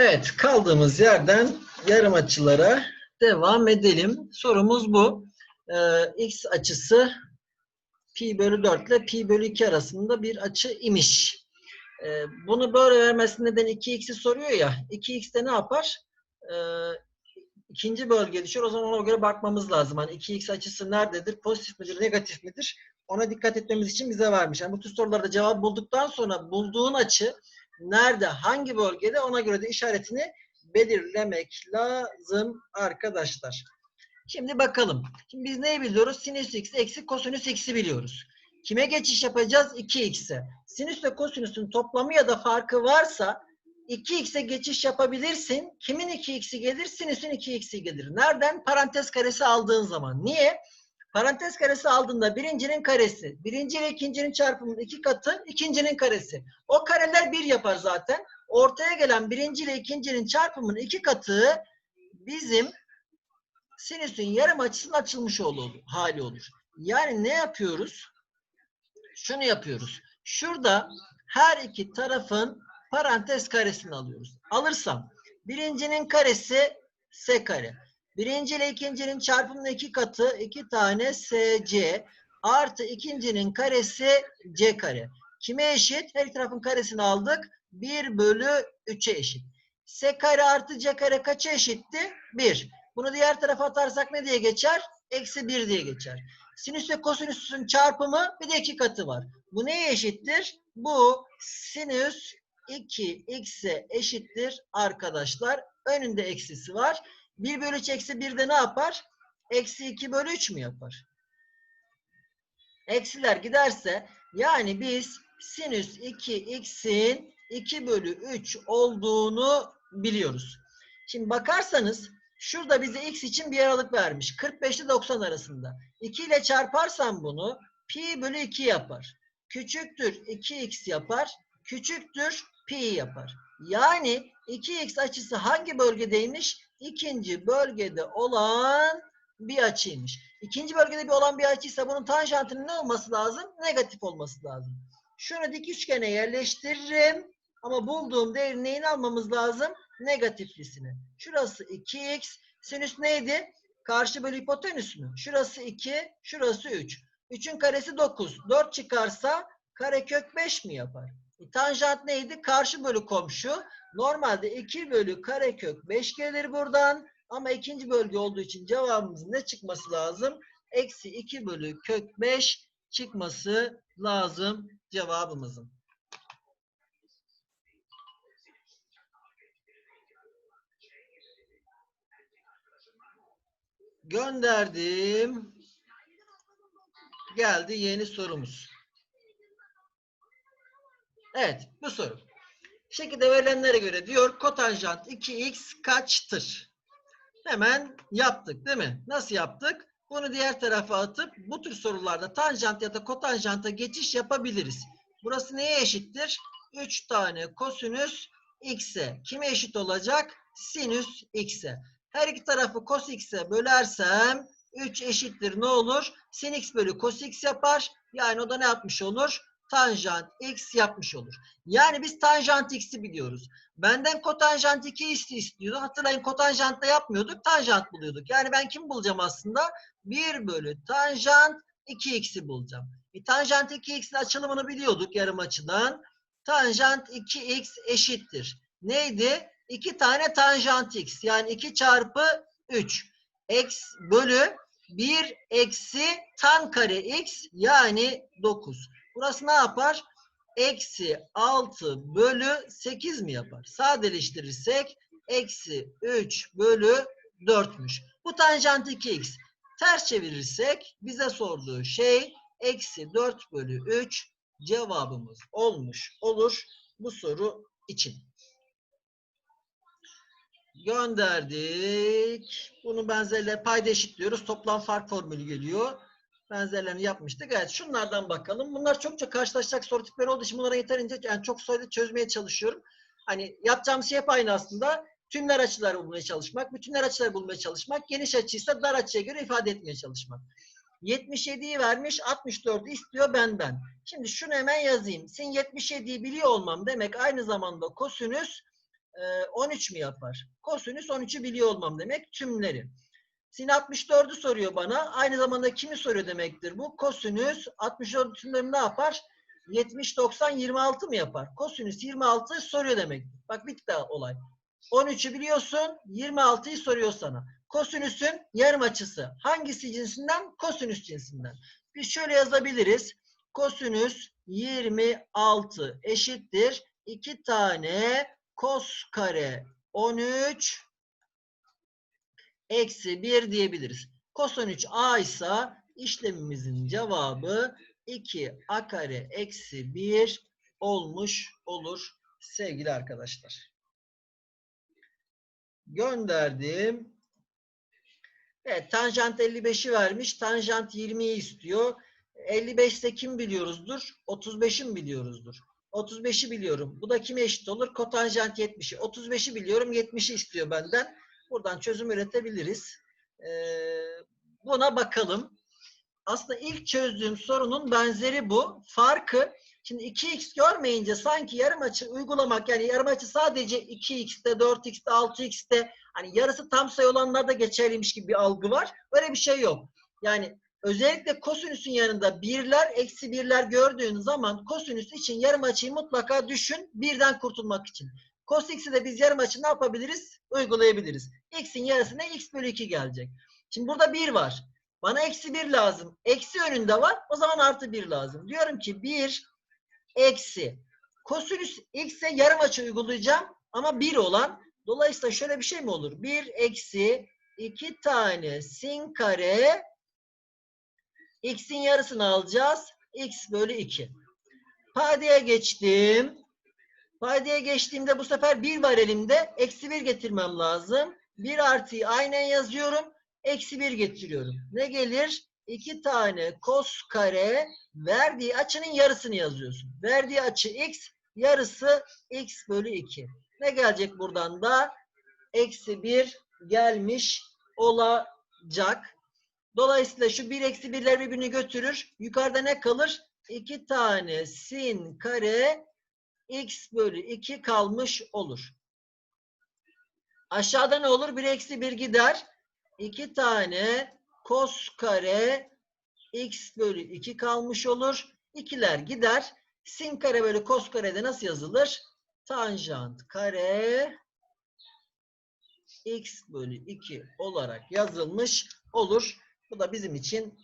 Evet, kaldığımız yerden yarım açılara devam edelim. Sorumuz bu. Ee, x açısı pi bölü 4 ile pi bölü 2 arasında bir açı imiş. Ee, bunu böyle vermesinin nedeni 2x'i soruyor ya. 2x de ne yapar? Ee, ikinci bölge düşüyor. O zaman ona göre bakmamız lazım. Hani 2x açısı nerededir? Pozitif midir, negatif midir? Ona dikkat etmemiz için bize vermiş. Yani bu tür sorularda cevap bulduktan sonra bulduğun açı nerede, hangi bölgede ona göre de işaretini belirlemek lazım arkadaşlar. Şimdi bakalım. Şimdi biz neyi biliyoruz? Sinüs x eksi kosinüs x'i biliyoruz. Kime geçiş yapacağız? 2x'e. Sinüs ve kosinüsün toplamı ya da farkı varsa 2x'e geçiş yapabilirsin. Kimin 2x'i gelir? Sinüsün 2x'i gelir. Nereden? Parantez karesi aldığın zaman. Niye? Parantez karesi aldığında birincinin karesi, birinci ile ikincinin çarpımının iki katı, ikincinin karesi. O kareler bir yapar zaten. Ortaya gelen birinci ile ikincinin çarpımının iki katı bizim sinüsün yarım açısının açılmış olur, hali olur. Yani ne yapıyoruz? Şunu yapıyoruz. Şurada her iki tarafın parantez karesini alıyoruz. Alırsam birincinin karesi s kare. Birinci ile ikincinin çarpımının iki katı iki tane SC artı ikincinin karesi C kare. Kime eşit? Her tarafın karesini aldık. 1 bölü 3'e eşit. S kare artı C kare kaça eşitti? 1. Bunu diğer tarafa atarsak ne diye geçer? Eksi 1 diye geçer. Sinüs ve kosinüsün çarpımı bir de iki katı var. Bu neye eşittir? Bu sinüs 2x'e eşittir arkadaşlar. Önünde eksisi var. 1 bölü 3 eksi 1 de ne yapar? Eksi 2 bölü 3 mü yapar? Eksiler giderse yani biz sinüs 2x'in 2 bölü 3 olduğunu biliyoruz. Şimdi bakarsanız şurada bize x için bir aralık vermiş. 45 ile 90 arasında. 2 ile çarparsam bunu pi bölü 2 yapar. Küçüktür 2x yapar. Küçüktür pi yapar. Yani 2x açısı hangi bölgedeymiş? İkinci bölgede olan bir açıymış. İkinci bölgede bir olan bir açıysa bunun tanjantının ne olması lazım? Negatif olması lazım. Şunu dik üçgene yerleştiririm. Ama bulduğum değeri neyin almamız lazım? Negatiflisini. Şurası 2x. Sinüs neydi? Karşı bölü hipotenüs mü? Şurası 2, şurası 3. 3'ün karesi 9. 4 çıkarsa karekök 5 mi yapar? Tanjant neydi? Karşı bölü komşu. Normalde 2 bölü karekök 5 gelir buradan. Ama ikinci bölge olduğu için cevabımızın ne çıkması lazım? Eksi 2 bölü kök 5 çıkması lazım cevabımızın. Gönderdim. Geldi yeni sorumuz. Evet bu soru. Şekilde verilenlere göre diyor kotanjant 2x kaçtır? Hemen yaptık değil mi? Nasıl yaptık? Bunu diğer tarafa atıp bu tür sorularda tanjant ya da kotanjanta geçiş yapabiliriz. Burası neye eşittir? 3 tane kosinüs x'e. Kime eşit olacak? Sinüs x'e. Her iki tarafı cos x'e bölersem 3 eşittir ne olur? Sin x bölü cos x yapar. Yani o da ne yapmış olur? Tanjant x yapmış olur. Yani biz tanjant x'i biliyoruz. Benden kotanjant 2 x'i istiyordu. Hatırlayın kotanjantta yapmıyorduk. Tanjant buluyorduk. Yani ben kim bulacağım aslında? 1 bölü tanjant 2x'i bulacağım. E, tanjant 2x'in açılımını biliyorduk yarım açıdan. Tanjant 2x eşittir. Neydi? 2 tane tanjant x. Yani 2 çarpı 3. X bölü 1 eksi tan kare x yani 9. Burası ne yapar? Eksi 6 bölü 8 mi yapar? Sadeleştirirsek eksi 3 bölü 4'müş. Bu tanjant 2x. Ters çevirirsek bize sorduğu şey eksi 4 bölü 3 cevabımız olmuş olur bu soru için. Gönderdik. Bunu benzerle payda eşitliyoruz. Toplam fark formülü geliyor benzerlerini yapmıştık. Evet şunlardan bakalım. Bunlar çokça karşılaşacak soru tipleri olduğu için bunlara yeterince yani çok sayıda çözmeye çalışıyorum. Hani yapacağım şey hep aynı aslında. Tümler açıları bulmaya çalışmak, bütünler açıları bulmaya çalışmak, geniş açıysa dar açıya göre ifade etmeye çalışmak. 77'yi vermiş, 64'ü istiyor benden. Şimdi şunu hemen yazayım. Sin 77'yi biliyor olmam demek aynı zamanda kosinüs e, 13 mi yapar? Kosinüs 13'ü biliyor olmam demek tümleri. Sin 64'ü soruyor bana. Aynı zamanda kimi soruyor demektir bu? Kosinüs 64 tümleri ne yapar? 70, 90, 26 mı yapar? Kosinüs 26 soruyor demektir. Bak bitti olay. 13'ü biliyorsun, 26'yı soruyor sana. Kosinüsün yarım açısı. Hangisi cinsinden? Kosinüs cinsinden. Biz şöyle yazabiliriz. Kosinüs 26 eşittir. 2 tane kos kare 13 eksi 1 diyebiliriz. Kos 13 a ise işlemimizin cevabı 2 a kare eksi 1 olmuş olur sevgili arkadaşlar. Gönderdim. Evet, tanjant 55'i vermiş. Tanjant 20'yi istiyor. 55 ise kim biliyoruzdur? 35'i mi biliyoruzdur? 35'i biliyorum. Bu da kime eşit olur? Kotanjant 70'i. 35'i biliyorum. 70'i istiyor benden. Buradan çözüm üretebiliriz. Ee, buna bakalım. Aslında ilk çözdüğüm sorunun benzeri bu. Farkı Şimdi 2x görmeyince sanki yarım açı uygulamak yani yarım açı sadece 2x'te, 4x'te, 6x'te hani yarısı tam sayı olanlarda geçerliymiş gibi bir algı var. Öyle bir şey yok. Yani özellikle kosinüsün yanında birler, eksi birler gördüğün zaman kosinüs için yarım açıyı mutlaka düşün birden kurtulmak için. Cos x'i de biz yarım açı ne yapabiliriz? Uygulayabiliriz. X'in yarısına x bölü 2 gelecek. Şimdi burada 1 var. Bana eksi 1 lazım. Eksi önünde var. O zaman artı 1 lazım. Diyorum ki 1 eksi kosinüs x'e yarım açı uygulayacağım ama 1 olan dolayısıyla şöyle bir şey mi olur? 1 eksi 2 tane sin kare x'in yarısını alacağız. x bölü 2. Paydaya geçtim. Paydaya geçtiğimde bu sefer 1 var elimde. Eksi 1 getirmem lazım. 1 artıyı aynen yazıyorum. Eksi 1 getiriyorum. Ne gelir? 2 tane kos kare verdiği açının yarısını yazıyorsun. Verdiği açı x, yarısı x bölü 2. Ne gelecek buradan da? Eksi 1 gelmiş olacak. Dolayısıyla şu 1 eksi 1'ler birbirini götürür. Yukarıda ne kalır? 2 tane sin kare x bölü 2 kalmış olur. Aşağıda ne olur? 1 eksi 1 gider. 2 tane kos kare x bölü 2 kalmış olur. İkiler gider. Sin kare bölü kos karede nasıl yazılır? Tanjant kare x bölü 2 olarak yazılmış olur. Bu da bizim için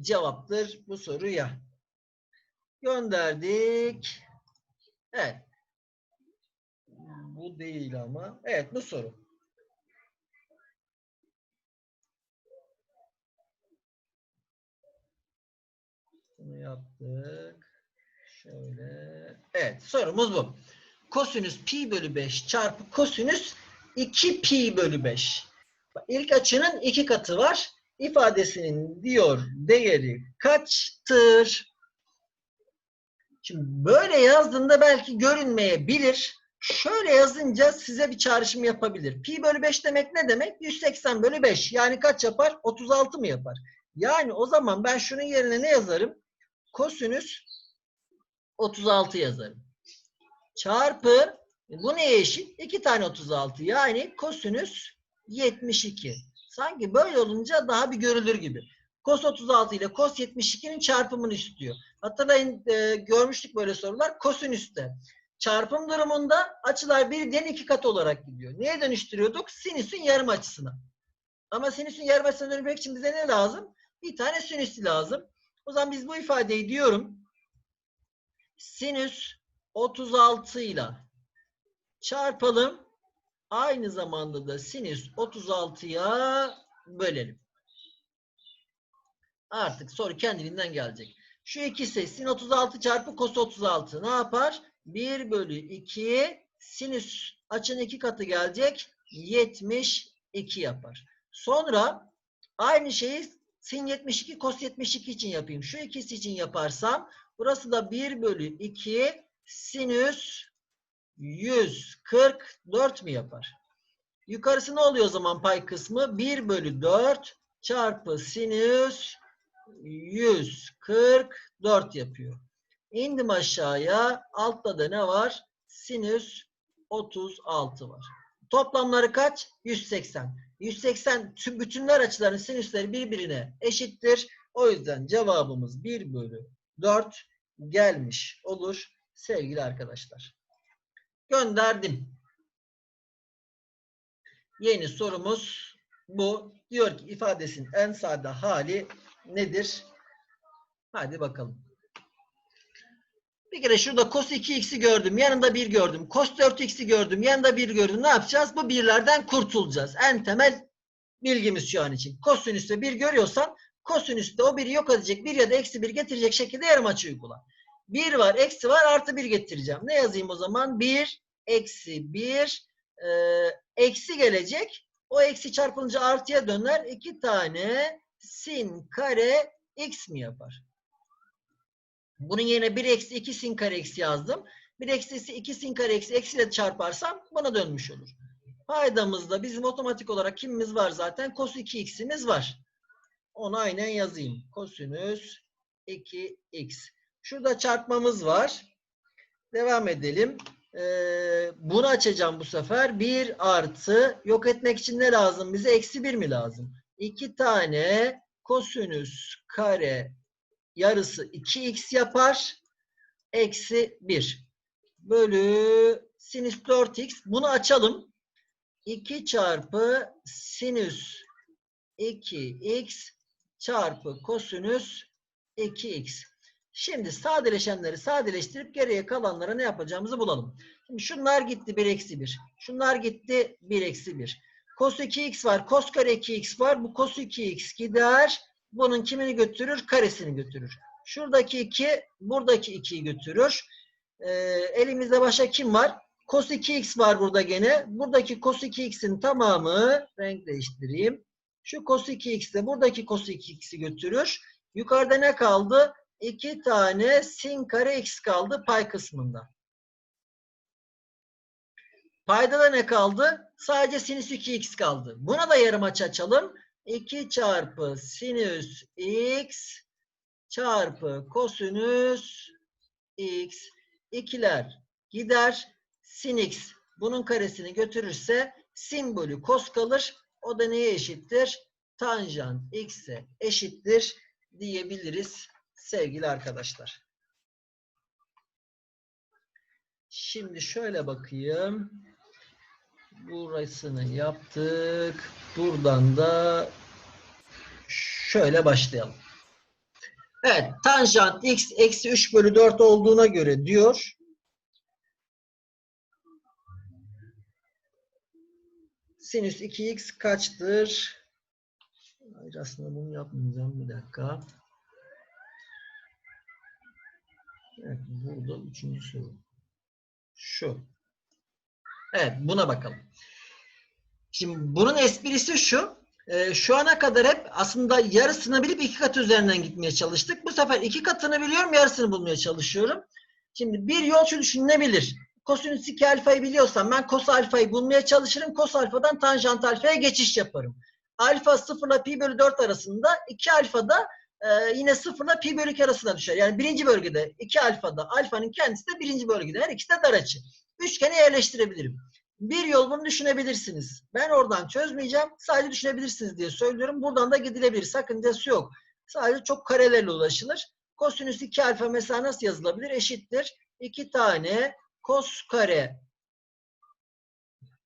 cevaptır bu soruya. Gönderdik. Evet. Bu değil ama. Evet bu soru. Bunu yaptık. Şöyle. Evet sorumuz bu. Kosinüs pi bölü 5 çarpı kosinüs 2 pi bölü 5. İlk açının iki katı var. İfadesinin diyor değeri kaçtır? Şimdi böyle yazdığında belki görünmeyebilir. Şöyle yazınca size bir çağrışım yapabilir. Pi bölü 5 demek ne demek? 180 bölü 5. Yani kaç yapar? 36 mı yapar? Yani o zaman ben şunun yerine ne yazarım? Kosinüs 36 yazarım. Çarpı bu neye eşit? 2 tane 36 yani kosinüs 72. Sanki böyle olunca daha bir görülür gibi. Kos 36 ile kos 72'nin çarpımını istiyor. Hatırlayın e, görmüştük böyle sorular. Kosinüste. Çarpım durumunda açılar birden iki kat olarak gidiyor. Neye dönüştürüyorduk? Sinüsün yarım açısına. Ama sinüsün yarım açısına dönmek için bize ne lazım? Bir tane sinüsü lazım. O zaman biz bu ifadeyi diyorum. Sinüs 36 ile çarpalım. Aynı zamanda da sinüs 36'ya bölelim. Artık soru kendiliğinden gelecek. Şu ikisi sin 36 çarpı kos 36 ne yapar? 1 bölü 2 sinüs açının iki katı gelecek. 72 yapar. Sonra aynı şeyi sin 72 kos 72 için yapayım. Şu ikisi için yaparsam burası da 1 bölü 2 sinüs 144 mi yapar? Yukarısı ne oluyor o zaman pay kısmı? 1 bölü 4 çarpı sinüs 144 yapıyor. İndim aşağıya. Altta da ne var? Sinüs 36 var. Toplamları kaç? 180. 180 tüm bütünler açılarının sinüsleri birbirine eşittir. O yüzden cevabımız 1 bölü 4 gelmiş olur sevgili arkadaşlar. Gönderdim. Yeni sorumuz bu. Diyor ki ifadesinin en sade hali nedir? Hadi bakalım. Bir kere şurada cos 2x'i gördüm. Yanında 1 gördüm. Cos 4x'i gördüm. Yanında 1 gördüm. Ne yapacağız? Bu birlerden kurtulacağız. En temel bilgimiz şu an için. Kosinüste 1 görüyorsan kosinüste o 1'i yok edecek 1 ya da eksi 1 getirecek şekilde yarım açı uygula. 1 var, eksi var, artı 1 getireceğim. Ne yazayım o zaman? 1, eksi 1, e, eksi gelecek. O eksi çarpınca artıya döner. 2 tane sin kare x mi yapar? Bunun yerine 1 eksi 2 sin kare eksi yazdım. 1 eksi 2 sin kare eksi eksiyle çarparsam bana dönmüş olur. Paydamızda bizim otomatik olarak kimimiz var zaten? Cos 2x'imiz var. Onu aynen yazayım. Kosinüs 2x. Şurada çarpmamız var. Devam edelim. Ee, bunu açacağım bu sefer. 1 artı yok etmek için ne lazım bize? Eksi 1 mi lazım? 2 tane kosinüs kare yarısı 2x yapar. Eksi 1. Bölü sinüs 4x. Bunu açalım. 2 çarpı sinüs 2x çarpı kosinüs 2x. Şimdi sadeleşenleri sadeleştirip geriye kalanlara ne yapacağımızı bulalım. Şimdi şunlar gitti 1 eksi 1. Şunlar gitti 1 eksi 1. Cos 2x var. Cos kare 2x var. Bu cos 2x gider. Bunun kimini götürür? Karesini götürür. Şuradaki 2 buradaki 2'yi götürür. Ee, elimizde başka kim var? Cos 2x var burada gene. Buradaki cos 2x'in tamamı renk değiştireyim. Şu cos 2x de buradaki cos 2x'i götürür. Yukarıda ne kaldı? 2 tane sin kare x kaldı pay kısmında. Payda da ne kaldı? Sadece sinüs 2x kaldı. Buna da yarım aç açalım. 2 çarpı sinüs x çarpı kosinüs x. İkiler gider. Sin x bunun karesini götürürse sin bölü kos kalır. O da neye eşittir? Tanjant x'e eşittir diyebiliriz sevgili arkadaşlar. Şimdi şöyle bakayım. Burasını yaptık. Buradan da şöyle başlayalım. Evet. Tanjant x eksi 3 bölü 4 olduğuna göre diyor. Sinüs 2x kaçtır? Hayır aslında bunu yapmayacağım. Bir dakika. Evet, burada üçüncü soru. Şu. Evet, buna bakalım. Şimdi bunun esprisi şu. e, şu ana kadar hep aslında yarısını bilip iki katı üzerinden gitmeye çalıştık. Bu sefer iki katını biliyorum, yarısını bulmaya çalışıyorum. Şimdi bir yol şu düşünülebilir. Kosinüs 2 alfayı biliyorsam ben kos alfayı bulmaya çalışırım. Kos alfadan tanjant alfaya geçiş yaparım. Alfa 0 ile pi bölü 4 arasında 2 alfa da e, yine 0 ile pi bölü 2 arasında düşer. Yani birinci bölgede 2 alfada alfanın kendisi de birinci bölgede. Her ikisi de dar açı. Üçgene yerleştirebilirim. Bir yol bunu düşünebilirsiniz. Ben oradan çözmeyeceğim. Sadece düşünebilirsiniz diye söylüyorum. Buradan da gidilebilir. Sakıncası yok. Sadece çok karelerle ulaşılır. Kosinüs 2 alfa mesela nasıl yazılabilir? Eşittir. 2 tane kos kare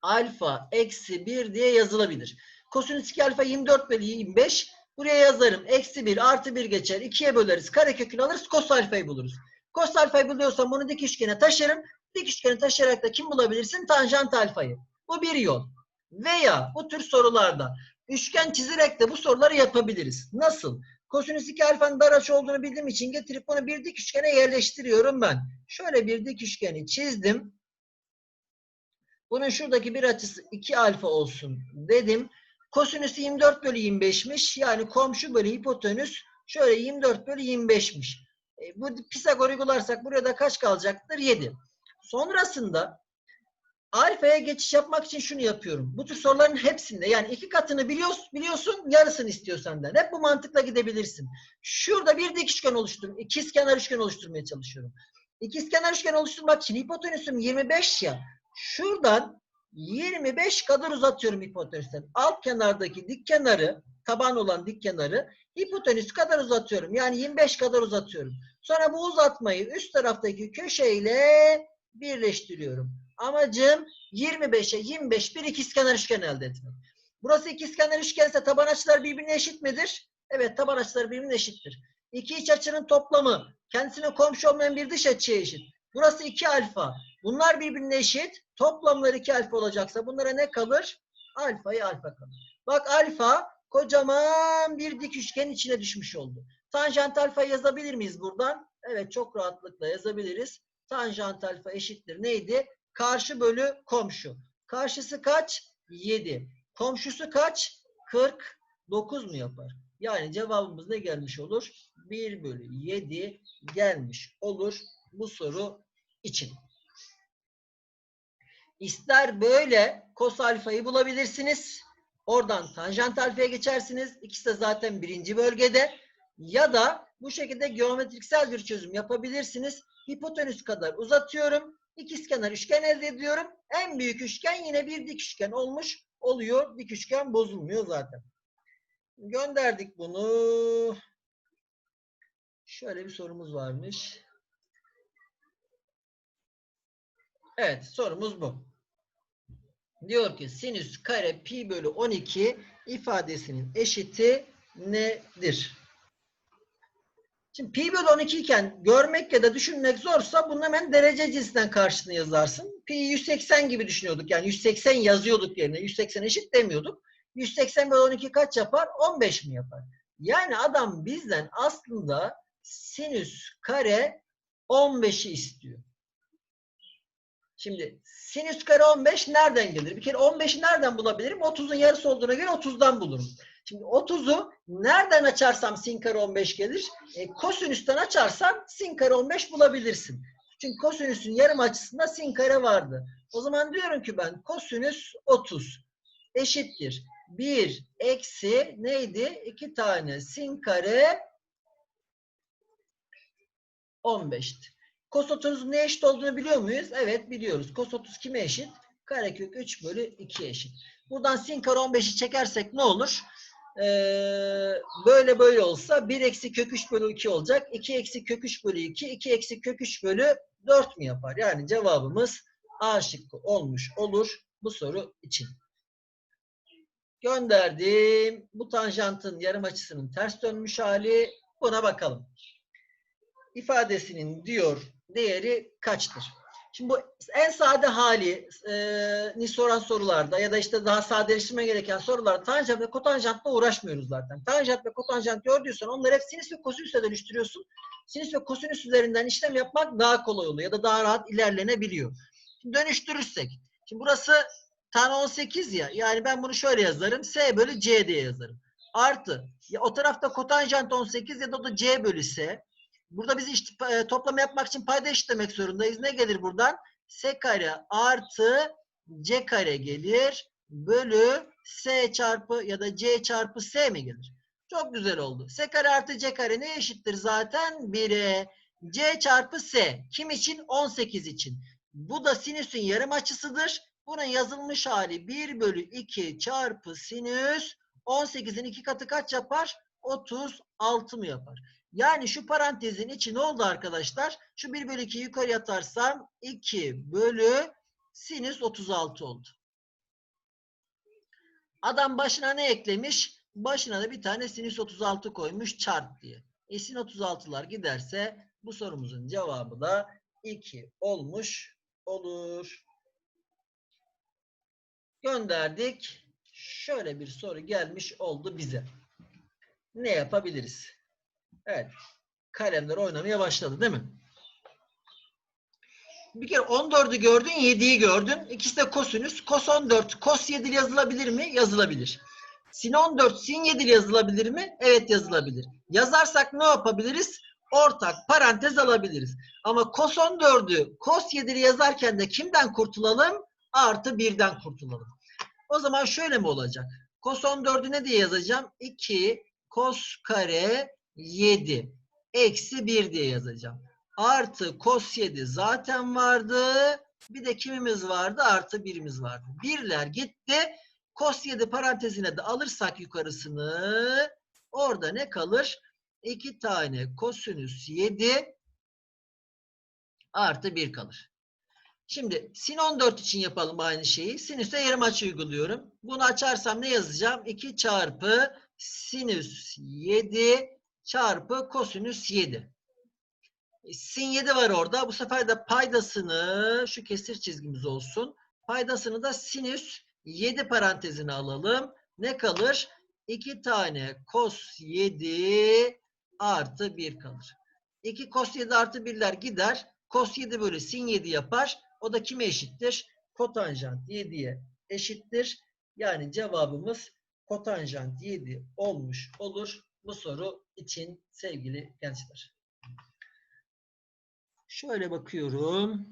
alfa eksi 1 diye yazılabilir. Kosinüs 2 alfa 24 bölü 25. Buraya yazarım. Eksi 1 artı 1 geçer. 2'ye böleriz. Karekökünü alırız. Kos alfayı buluruz. Kos alfayı buluyorsam bunu dik üçgene taşırım. Dik üçgeni taşıyarak da kim bulabilirsin? Tanjant alfayı. Bu bir yol. Veya bu tür sorularda üçgen çizerek de bu soruları yapabiliriz. Nasıl? Kosinüs 2 alfanın dar açı olduğunu bildiğim için getirip bunu bir dik üçgene yerleştiriyorum ben. Şöyle bir dik üçgeni çizdim. Bunun şuradaki bir açısı 2 alfa olsun dedim. Kosinüs 24 bölü 25'miş. Yani komşu bölü hipotenüs şöyle 24 bölü 25'miş. E, bu Pisagor uygularsak buraya da kaç kalacaktır? 7. Sonrasında alfaya geçiş yapmak için şunu yapıyorum. Bu tür soruların hepsinde yani iki katını biliyorsun, biliyorsun yarısını istiyor senden. Hep bu mantıkla gidebilirsin. Şurada bir dik üçgen oluştur, ikizkenar üçgen oluşturmaya çalışıyorum. İkizkenar üçgen oluşturmak için hipotenüsüm 25 ya. Şuradan 25 kadar uzatıyorum hipotenüsten. Alt kenardaki dik kenarı, taban olan dik kenarı hipotenüs kadar uzatıyorum. Yani 25 kadar uzatıyorum. Sonra bu uzatmayı üst taraftaki köşeyle birleştiriyorum. Amacım 25'e 25 bir ikizkenar üçgen elde etmek. Burası ikizkenar üçgense taban açılar birbirine eşit midir? Evet taban açıları birbirine eşittir. İki iç açının toplamı kendisine komşu olmayan bir dış açıya eşit. Burası 2 alfa. Bunlar birbirine eşit. Toplamları 2 alfa olacaksa bunlara ne kalır? Alfayı alfa kalır. Bak alfa kocaman bir dik üçgenin içine düşmüş oldu. Tanjant alfa yazabilir miyiz buradan? Evet çok rahatlıkla yazabiliriz. Tanjant alfa eşittir neydi? Karşı bölü komşu. Karşısı kaç? 7. Komşusu kaç? 49 mu yapar? Yani cevabımız ne gelmiş olur? 1 bölü 7 gelmiş olur bu soru için. İster böyle kos alfayı bulabilirsiniz. Oradan tanjant alfaya geçersiniz. İkisi de zaten birinci bölgede. Ya da bu şekilde geometriksel bir çözüm yapabilirsiniz. Hipotenüs kadar uzatıyorum. İkizkenar üçgen elde ediyorum. En büyük üçgen yine bir dik üçgen olmuş oluyor. Dik üçgen bozulmuyor zaten. Gönderdik bunu. Şöyle bir sorumuz varmış. Evet sorumuz bu. Diyor ki sinüs kare pi bölü 12 ifadesinin eşiti nedir? Şimdi pi bölü 12 iken görmek ya da düşünmek zorsa bunun hemen derece cinsinden karşısını yazarsın. Pi 180 gibi düşünüyorduk. Yani 180 yazıyorduk yerine. 180 eşit demiyorduk. 180 bölü 12 kaç yapar? 15 mi yapar? Yani adam bizden aslında sinüs kare 15'i istiyor. Şimdi sinüs kare 15 nereden gelir? Bir kere 15'i nereden bulabilirim? 30'un yarısı olduğuna göre 30'dan bulurum. Şimdi 30'u nereden açarsam sin kare 15 gelir? E, kosinüsten açarsam sin kare 15 bulabilirsin. Çünkü kosinüsün yarım açısında sin kare vardı. O zaman diyorum ki ben kosinüs 30 eşittir. 1 eksi neydi? 2 tane sin kare 15'ti. Kos 30'un ne eşit olduğunu biliyor muyuz? Evet biliyoruz. Kos 30 kime eşit? Karekök 3 bölü 2 eşit. Buradan sin kare 15'i çekersek ne olur? Ee, böyle böyle olsa 1 eksi kök 3 bölü 2 olacak. 2 eksi kök 3 bölü 2, 2 eksi kök 3 bölü 4 mi yapar? Yani cevabımız A şıkkı olmuş olur bu soru için. Gönderdim. Bu tanjantın yarım açısının ters dönmüş hali. Buna bakalım. İfadesinin diyor değeri kaçtır? Şimdi bu en sade hali e, ni soran sorularda ya da işte daha sadeleştirme gereken sorularda tanjant ve kotanjantla uğraşmıyoruz zaten. Tanjant ve kotanjant gördüysen onları hep sinüs ve kosinüse dönüştürüyorsun. Sinüs ve kosinüs üzerinden işlem yapmak daha kolay oluyor ya da daha rahat ilerlenebiliyor. Şimdi dönüştürürsek. Şimdi burası tan 18 ya. Yani ben bunu şöyle yazarım. S bölü C diye yazarım. Artı. Ya o tarafta kotanjant 18 ya da da C bölü S. Burada biz işte, e, toplama yapmak için payda eşitlemek zorundayız. Ne gelir buradan? S kare artı C kare gelir. Bölü S çarpı ya da C çarpı S mi gelir? Çok güzel oldu. S kare artı C kare ne eşittir zaten? 1'e. C çarpı S. Kim için? 18 için. Bu da sinüsün yarım açısıdır. Bunun yazılmış hali 1 bölü 2 çarpı sinüs 18'in iki katı kaç yapar? 36 mı yapar? Yani şu parantezin içi ne oldu arkadaşlar? Şu 1 bölü 2'yi yukarı atarsam 2 bölü sinüs 36 oldu. Adam başına ne eklemiş? Başına da bir tane sinüs 36 koymuş çarp diye. E sin 36'lar giderse bu sorumuzun cevabı da 2 olmuş olur. Gönderdik. Şöyle bir soru gelmiş oldu bize. Ne yapabiliriz? Evet. Kalemler oynamaya başladı değil mi? Bir kere 14'ü gördün, 7'yi gördün. İkisi de kosinüs. Kos 14, kos 7 yazılabilir mi? Yazılabilir. Sin 14, sin 7 yazılabilir mi? Evet yazılabilir. Yazarsak ne yapabiliriz? Ortak parantez alabiliriz. Ama kos 14'ü kos 7'li yazarken de kimden kurtulalım? Artı 1'den kurtulalım. O zaman şöyle mi olacak? Kos 14'ü ne diye yazacağım? 2 kos kare 7 eksi 1 diye yazacağım. Artı kos 7 zaten vardı. Bir de kimimiz vardı? Artı birimiz vardı. Birler gitti. Kos 7 parantezine de alırsak yukarısını orada ne kalır? 2 tane kosinüs 7 artı 1 kalır. Şimdi sin 14 için yapalım aynı şeyi. Sinüse yarım açı uyguluyorum. Bunu açarsam ne yazacağım? 2 çarpı sinüs 7 çarpı kosinüs 7. E, Sin 7 var orada. Bu sefer de paydasını şu kesir çizgimiz olsun. Paydasını da sinüs 7 parantezine alalım. Ne kalır? 2 tane kos 7 artı 1 kalır. 2 kos 7 artı 1'ler gider. Kos 7 bölü sin 7 yapar. O da kime eşittir? Kotanjant 7'ye eşittir. Yani cevabımız kotanjant 7 olmuş olur bu soru için sevgili gençler. Şöyle bakıyorum.